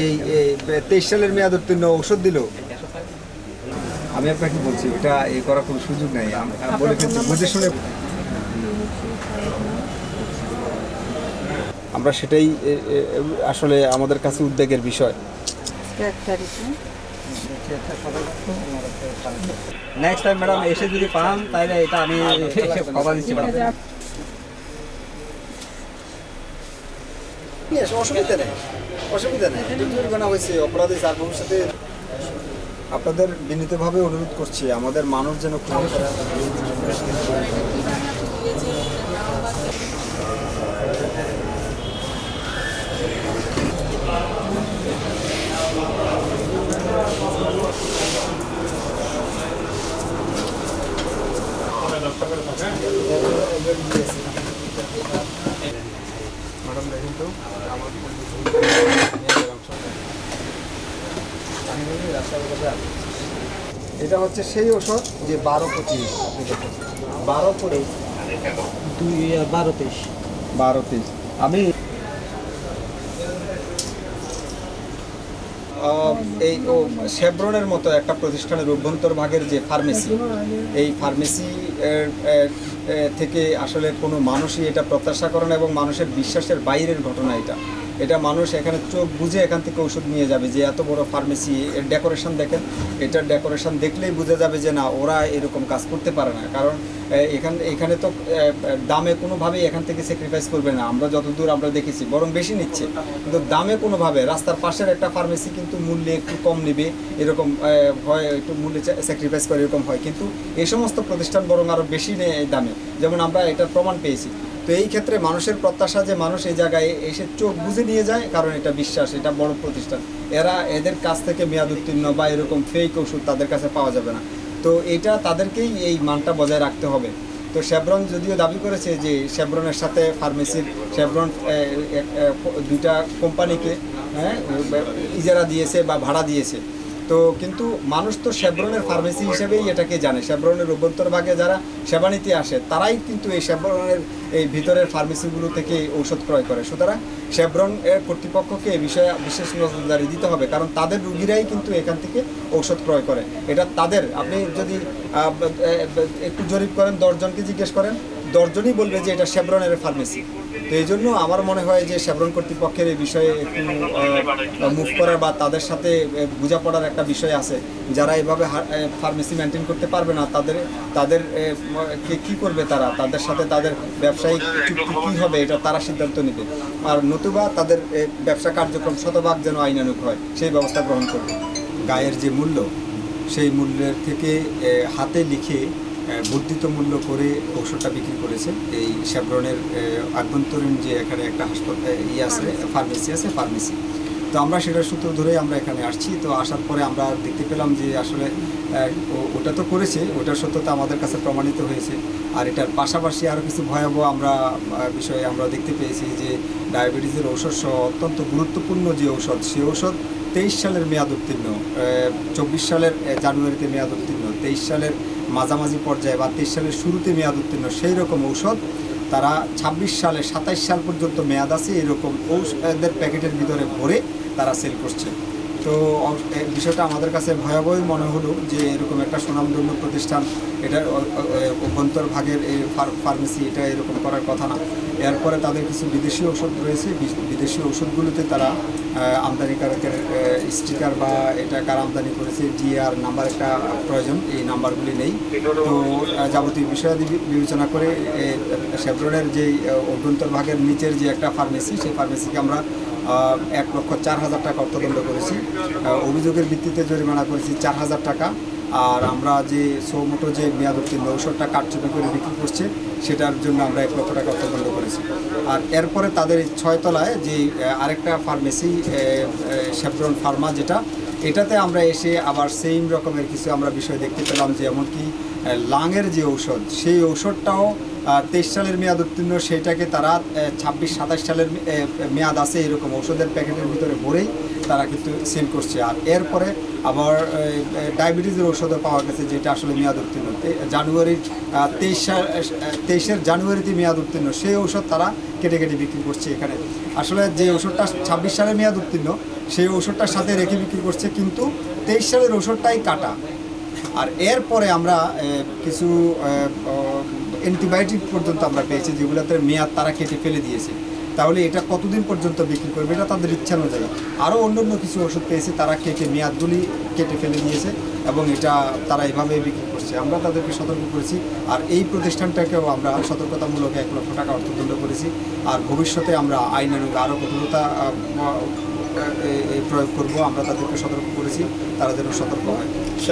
এই তেইশ সালের মেয়াদ উত্তীর্ণ ঔষধ দিল? আমি আপনাকে বলছি ওটা এ করার কোনো সুযোগ নাই। বলে ফেলছি বুঝে শুনে আমরা সেটাই আসলে আমাদের কাছে উদ্বেগের বিষয়। নেক্সট টাইম ম্যাডাম এসে যদি পান তাহলে এটা আমি খবর দিচ্ছি ম্যাডাম অসুবিধা নেই। অসুবিধা নেই। দুর্ঘটনা হয়েছে, অপরাধী আর ভবিষ্যতে আপনাদের বিনীতভাবে অনুরোধ করছি, আমাদের মানুষ যেন খুব ম্যাডাম দেখুন তো এটা হচ্ছে সেই ওষুধ যে বারো পঁচিশ। বারো পঁচিশ। দুই বারো তেইশ। বারো তেইশ। আমি এই ও শেব্রনের মতো একটা প্রতিষ্ঠানের অভ্যন্তর ভাগের যে ফার্মেসি এই ফার্মেসি থেকে আসলে কোনো মানুষই এটা প্রত্যাশা করে না এবং মানুষের বিশ্বাসের বাইরের ঘটনা এটা। এটা মানুষ এখানে চোখ বুঝে এখান থেকে ওষুধ নিয়ে যাবে যে এত বড় ফার্মেসি এর ডেকোরেশন দেখেন, এটার ডেকোরেশন দেখলেই বোঝা যাবে যে না, ওরা এরকম কাজ করতে পারে না। কারণ এখান, এখানে তো দামে কোনোভাবেই এখান থেকে স্যাক্রিফাইস করবে না। আমরা যতদূর আমরা দেখেছি, বরং বেশি নিচ্ছে। কিন্তু দামে কোনোভাবে রাস্তার পাশের একটা ফার্মেসি কিন্তু মূল্যে একটু কম নেবে, এরকম হয়, একটু মূল্যে স্যাক্রিফাইস করে এরকম হয়। কিন্তু এই সমস্ত প্রতিষ্ঠান বরং আরও বেশি দামে। যেমন আমরা এটার প্রমাণ পেয়েছি। তো এই ক্ষেত্রে মানুষের প্রত্যাশা যে মানুষ এই জায়গায় এসে চোখ বুঝে নিয়ে যায়, কারণ এটা বিশ্বাস, এটা বড় প্রতিষ্ঠান। এরা এদের কাছ থেকে মেয়াদ উত্তীর্ণ বা এরকম ফেক ওষুধ তাদের কাছে পাওয়া যাবে না। তো এটা তাদেরকেই এই মানটা বজায় রাখতে হবে। তো শেভরন যদিও দাবি করেছে যে শেভরনের সাথে ফার্মেসির শেভরন দুইটা কোম্পানিকে হ্যাঁ ইজারা দিয়েছে বা ভাড়া দিয়েছে। তো কিন্তু মানুষ তো শেভরনের ফার্মেসি হিসেবেই এটাকে জানে। শেভরনের অভ্যন্তরভাগে যারা সেবা নিতে আসে, তারাই কিন্তু এই শেভরনের এই ভিতরের ফার্মেসিগুলো থেকে ঔষধ ক্রয় করে। সুতরাং শেভরন এর কর্তৃপক্ষকে এই বিষয়ে বিশেষ নজরদারি দিতে হবে, কারণ তাদের রুগীরাই কিন্তু এখান থেকে ঔষধ ক্রয় করে। এটা তাদের, আপনি যদি একটু জরিপ করেন, দশজনকে জিজ্ঞেস করেন, দশজনই বলবে যে এটা শেভরনের ফার্মেসি তো এই জন্য আমার মনে হয় যে শেভরন কর্তৃপক্ষের এই বিষয়ে একটু মুভ করার বা তাদের সাথে বোঝাপড়ার একটা বিষয় আছে। যারা এভাবে ফার্মেসি মেনটেন করতে পারবে না, তাদের তাদের কে- করবে তারা? তাদের সাথে তাদের ব্যবসায়িক চুক্তি কী হবে, এটা তারা সিদ্ধান্ত নেবে। আর নতুবা তাদের ব্যবসা কার্যক্রম শতভাগ যেন আইনানুক হয়, সেই ব্যবস্থা গ্রহণ করবে। গায়ের যে মূল্য, সেই মূল্যের থেকে হাতে লিখে বর্ধিত মূল্য করে ঔষধটা বিক্রি করেছে। এই আহ, আভ্যন্তরীণ যে এখানে একটা হাসপাতাল ইয়ে আছে ফার্মেসি আছে ফার্মেসি তো আমরা সেটার সূত্র ধরেই আমরা এখানে আসছি। তো আসার পরে আমরা দেখতে পেলাম যে আসলে ও- ওটা তো করেছে ওটার সত্যতা আমাদের কাছে প্রমাণিত হয়েছে। আর এটার পাশাপাশি আরও কিছু ভয়াবহ আমরা বিষয়ে আমরা দেখতে পেয়েছি যে ডায়াবেটিসের ঔষধ সহ অত্যন্ত গুরুত্বপূর্ণ যে ঔষধ সেই ঔষধ তেইশ সালের মেয়াদ উত্তীর্ণ চব্বিশ সালের জানুয়ারিতে মেয়াদ উত্তীর্ণ তেইশ সালের মাঝামাঝি পর্যায়ে বা তেইশ সালের শুরুতে মেয়াদ উত্তীর্ণ সেই রকম ঔষধ তারা ছাব্বিশ সালে সাতাইশ সাল পর্যন্ত মেয়াদ আছে, এরকম ঔষধের প্যাকেটের ভিতরে ভরে তারা সেল করছে। তো বিষয়টা আমাদের কাছে ভয়াবহই মনে হলো যে এরকম একটা সুনামধন্য প্রতিষ্ঠান, এটার অভ্যন্তর ভাগের এই ফার্মেসি, এটা এরকম করার কথা না। এরপরে তাদের কিছু বিদেশি ওষুধ রয়েছে। বিদেশি ওষুধগুলোতে তারা আমদানিকারকের স্টিকার বা এটা কার আমদানি করেছে জিআর নাম্বার একটা প্রয়োজন, এই নাম্বারগুলি নেই। তো যাবতীয় বিষয়াদি বিবেচনা করে শেভরনের যে অভ্যন্তর ভাগের নিচের যে একটা ফার্মেসি, সেই ফার্মেসিকে আমরা এক লক্ষ চার হাজার টাকা অর্থদণ্ড করেছি। অভিযোগের ভিত্তিতে জরিমানা করেছি চার হাজার টাকা। আর আমরা যে সৌমোটো যে মেয়াদ উত্তীর্ণ, ঔষধটা কারচুপি করে বিক্রি করছে, সেটার জন্য আমরা এক লক্ষ টাকা অর্থদণ্ড করেছি। আর এরপরে তাদের ছয়তলায় যে আরেকটা ফার্মেসি শেভরন ফার্মা যেটা, এটাতে আমরা এসে আবার সেম রকমের কিছু আমরা বিষয় দেখতে পেলাম যে, এমনকি লাংয়ের যে ঔষধ, সেই ঔষধটাও তেইশ সালের মেয়াদ উত্তীর্ণ, সেটাকে তারা ছাব্বিশ সাতাশ সালের মেয়াদ আছে এরকম ঔষধের প্যাকেটের ভিতরে ভরেই তারা কিন্তু সেল করছে। আর এরপরে আবার ডায়াবেটিসের ওষুধও পাওয়া গেছে, যেটা আসলে মেয়াদ উত্তীর্ণ। জানুয়ারির তেইশ তেইশের জানুয়ারিতে মেয়াদ উত্তীর্ণ, সেই ঔষধ তারা কেটে কেটে বিক্রি করছে এখানে। আসলে যে ওষুধটা ছাব্বিশ সালের মেয়াদ উত্তীর্ণ, সেই ওষুধটার সাথে রেখে বিক্রি করছে, কিন্তু তেইশ সালের ওষুধটাই কাটা। আর এরপরে আমরা কিছু অ্যান্টিবায়োটিক পর্যন্ত আমরা পেয়েছি, যেগুলোতে মেয়াদ তারা কেটে ফেলে দিয়েছে। তাহলে এটা কতদিন পর্যন্ত বিক্রি করবে, এটা তাদের ইচ্ছা অনুযায়ী। আরও অন্য অন্য কিছু ওষুধ পেয়েছে, তারা কেটে, মেয়াদগুলি কেটে ফেলে দিয়েছে, এবং এটা তারা এভাবে বিক্রি করছে। আমরা তাদেরকে সতর্ক করেছি, আর এই প্রতিষ্ঠানটাকেও আমরা সতর্কতামূলক এক লক্ষ টাকা অর্থদণ্ড করেছি, আর ভবিষ্যতে আমরা আইনানুগ আরও কঠোরতা প্রয়োগ করব, আমরা তাদেরকে সতর্ক করেছি, তারা যেন সতর্ক হয়।